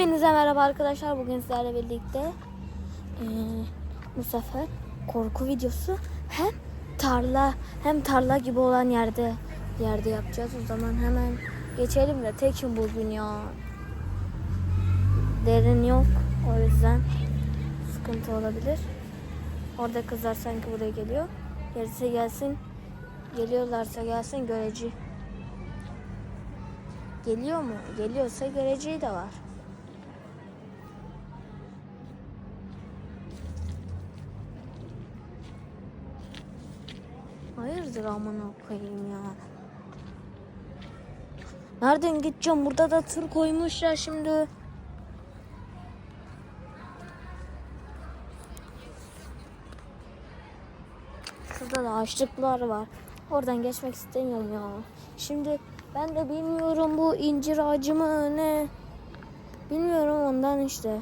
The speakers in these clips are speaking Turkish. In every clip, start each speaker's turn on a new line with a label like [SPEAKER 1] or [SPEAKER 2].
[SPEAKER 1] Hepinize merhaba arkadaşlar. Bugün sizlerle birlikte eee, bu sefer korku videosu hem tarla hem tarla gibi olan yerde yerde yapacağız. O zaman hemen geçelim de tekim bugün ya. Derin yok. O yüzden sıkıntı olabilir. Orada kızlar sanki buraya geliyor. Gerisi gelsin. Geliyorlarsa gelsin göreci. Geliyor mu? Geliyorsa göreceği de var. Hayırdır amına koyayım ya. Nereden gideceğim? Burada da tır koymuşlar şimdi. Şurada da ağaçlıklar var. Oradan geçmek istemiyorum ya. Şimdi ben de bilmiyorum bu incir ağacı mı ne. Bilmiyorum ondan işte.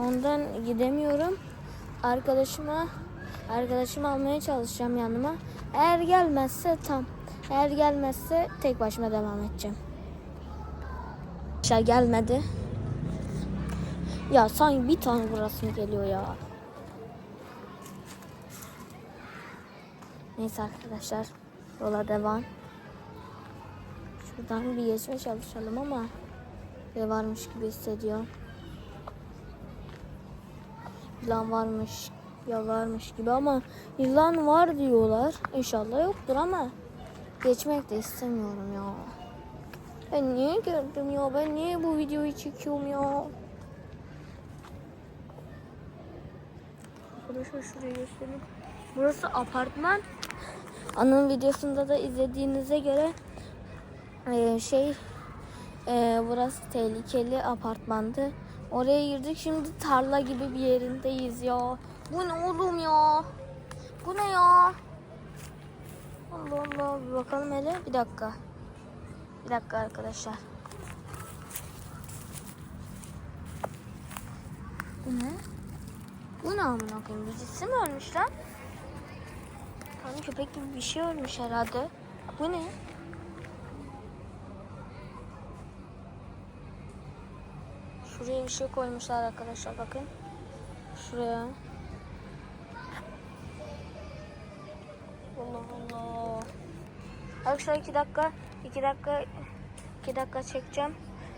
[SPEAKER 1] Ondan gidemiyorum. Arkadaşıma arkadaşımı almaya çalışacağım yanıma. Eğer gelmezse tam. Eğer gelmezse tek başıma devam edeceğim. Şey gelmedi. Ya sanki bir tane burası geliyor ya. Neyse arkadaşlar yola devam. Şuradan bir geçmeye çalışalım ama ne varmış gibi hissediyorum. Yılan varmış ya varmış gibi ama yılan var diyorlar. İnşallah yoktur ama geçmek de istemiyorum ya. Ben niye geldim ya? Ben niye bu videoyu çekiyorum ya? Arkadaşlar şurayı göstereyim. Burası apartman. Anın videosunda da izlediğinize göre e, şey e, burası tehlikeli apartmandı. Oraya girdik şimdi tarla gibi bir yerindeyiz ya. Bu ne oğlum ya? Bu ne ya? Allah Allah bir bakalım hele bir dakika. Bir dakika arkadaşlar. Bu ne? Bu ne amına koyayım? Birisi mi ölmüş lan? Hani köpek gibi bir şey ölmüş herhalde. Bu ne? Şuraya bir şey koymuşlar arkadaşlar bakın. Şuraya. Arkadaşlar iki dakika, iki dakika, iki dakika çekeceğim.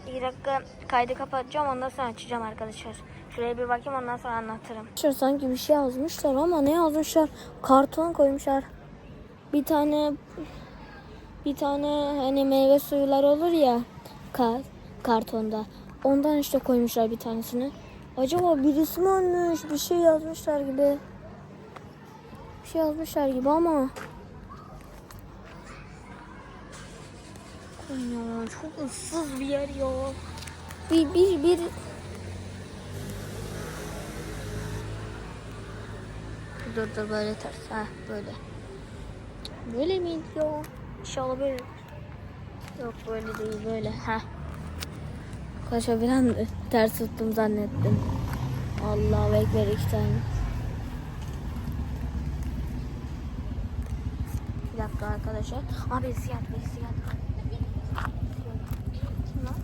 [SPEAKER 1] İki dakika kaydı kapatacağım ondan sonra açacağım arkadaşlar. Şuraya bir bakayım ondan sonra anlatırım. Arkadaşlar sanki bir şey yazmışlar ama ne yazmışlar? Karton koymuşlar. Bir tane bir tane hani meyve suyular olur ya kar, kartonda. Ondan işte koymuşlar bir tanesini. Acaba birisi mi ölmüş? Bir şey yazmışlar gibi. Bir şey yazmışlar gibi ama. Ya çok ıssız bir yer ya. Bir bir bir Dur dur böyle ters. Ha böyle. Böyle miydi ya? İnşallah böyle. Yok böyle değil böyle. Ha. Kaşa bir an ters tuttum zannettim. Allahu Ekber iki tane. Bir dakika arkadaşlar. Aa birisi geldi birisi geldi. Kim lan?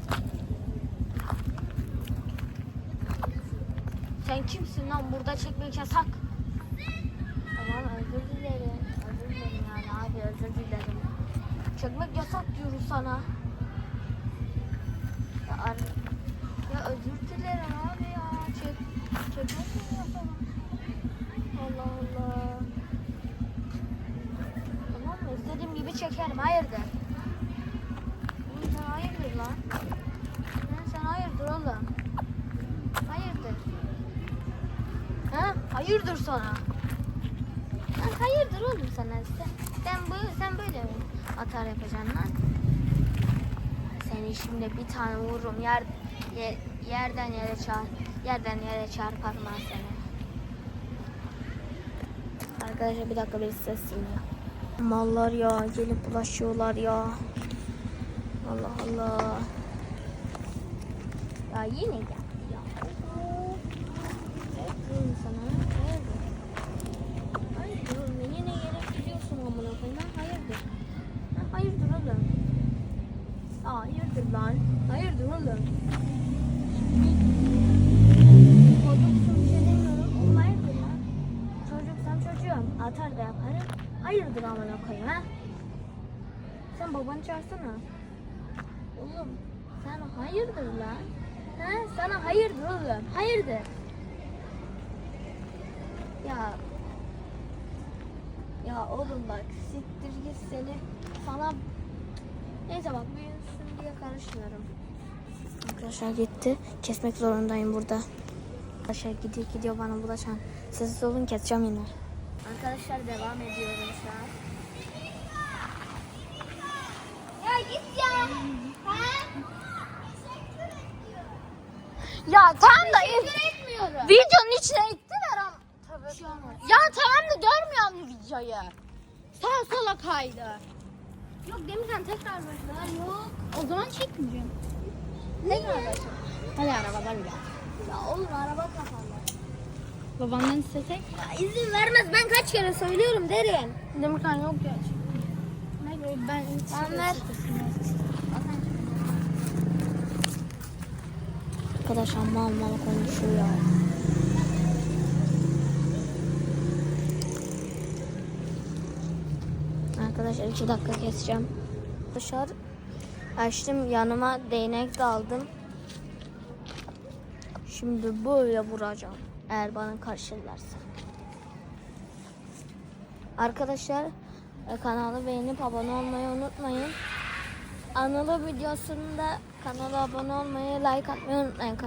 [SPEAKER 1] Sen kimsin lan? Burada çekmek yasak. Tamam özür dilerim. Özür dilerim yani abi özür dilerim. Çekmek yasak diyoruz sana. Ya, ya özür dilerim abi ya. Çek, çekmek mi yasak? Allah Allah. Tamam mı? İstediğim gibi çekerim. Hayırdır? Oğlum sen hayırdır? Lan sen hayırdır oğlum? Hayırdır? Ha? Hayırdır sana? Hayırdır oğlum sana? Sen, sen, bu, sen böyle atar yapacaksın lan? Seni şimdi bir tane vururum. Yer, yer, yerden yere çar, yerden yere çarparım ben seni. Arkadaşlar bir dakika bir ses geliyor. Mallar ya gelip bulaşıyorlar ya. Allah Allah. Ya yine geldi lan? Hayırdır oğlum? Çocuksun bir şey demiyorum. Oğlum hayırdır lan? Çocuğum. Atar da yaparım. Hayırdır amına koyayım ha? Sen babanı çağırsana. Oğlum sen hayırdır lan? Ha? Sana hayırdır oğlum. Hayırdır. Ya ya oğlum bak siktir git seni. Sana neyse bak büyüğün diye karışmıyorum. Arkadaşlar gitti. Kesmek zorundayım burada. Arkadaşlar gidiyor gidiyor bana bulaşan. Sessiz olun keseceğim yine. Arkadaşlar devam ediyorum şu an.
[SPEAKER 2] Ya git ya.
[SPEAKER 1] Ya tamam da
[SPEAKER 2] etmiyorum.
[SPEAKER 1] videonun içine ittiler ama. Tabii. Ya tamam da görmüyor musun videoyu? Sağa sola kaydı. Yok demirden tekrar başla. Yok.
[SPEAKER 2] O zaman çekmeyeceğim.
[SPEAKER 1] Tekrar başla.
[SPEAKER 2] Hadi arabadan gel.
[SPEAKER 1] Ya oğlum araba kapalı.
[SPEAKER 2] Babandan istesek.
[SPEAKER 1] Ya izin vermez. Ben kaç kere söylüyorum derin.
[SPEAKER 2] Demirkan yok ya. Ne ben
[SPEAKER 1] Tamam, ver. Arkadaşlar mal mal konuşuyor ya. Arkadaşlar iki dakika keseceğim. Arkadaşlar açtım yanıma değnek de aldım. Şimdi böyle vuracağım. Eğer bana karşılarsa. Arkadaşlar e, kanalı beğenip abone olmayı unutmayın. Anıl'ın videosunda kanala abone olmayı, like atmayı unutmayın.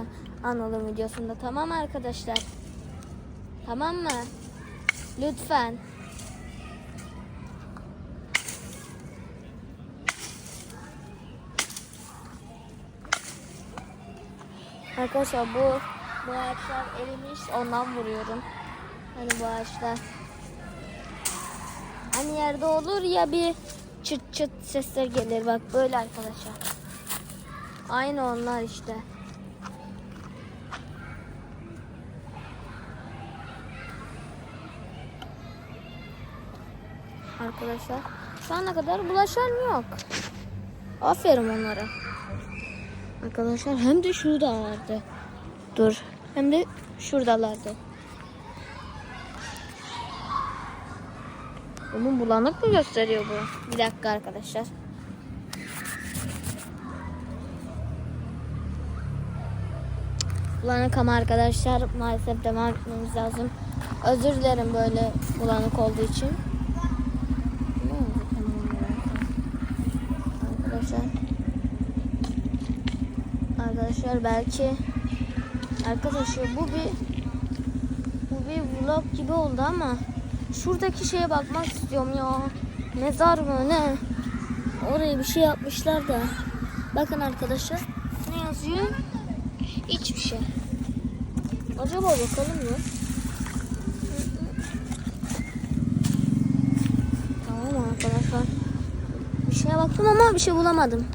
[SPEAKER 1] Anıl'ın videosunda tamam arkadaşlar? Tamam mı? Lütfen. Arkadaşlar bu bu ağaçlar erimiş ondan vuruyorum. Hani bu ağaçlar. Hani yerde olur ya bir çıt çıt sesler gelir bak böyle arkadaşlar. Aynı onlar işte. Arkadaşlar şu ana kadar bulaşan yok. Aferin onlara. Arkadaşlar hem de şuradalardı. Dur. Hem de şuradalardı. Bunun bulanık mı gösteriyor bu? Bir dakika arkadaşlar. Bulanık ama arkadaşlar maalesef devam etmemiz lazım. Özür dilerim böyle bulanık olduğu için. Arkadaşlar. Arkadaşlar belki arkadaşlar bu bir bu bir vlog gibi oldu ama şuradaki şeye bakmak istiyorum ya. Mezar mı ne? Oraya bir şey yapmışlar da. Bakın arkadaşlar. Ne yazıyor? Hiçbir şey. Acaba bakalım mı? Tamam arkadaşlar. Bir şeye baktım ama bir şey bulamadım.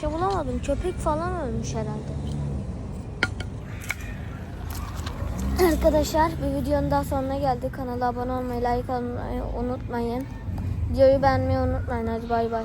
[SPEAKER 1] Şey bulamadım. Köpek falan ölmüş herhalde. Arkadaşlar bir videonun daha sonuna geldik. Kanala abone olmayı, like atmayı unutmayın. Videoyu beğenmeyi unutmayın. Hadi bay bay.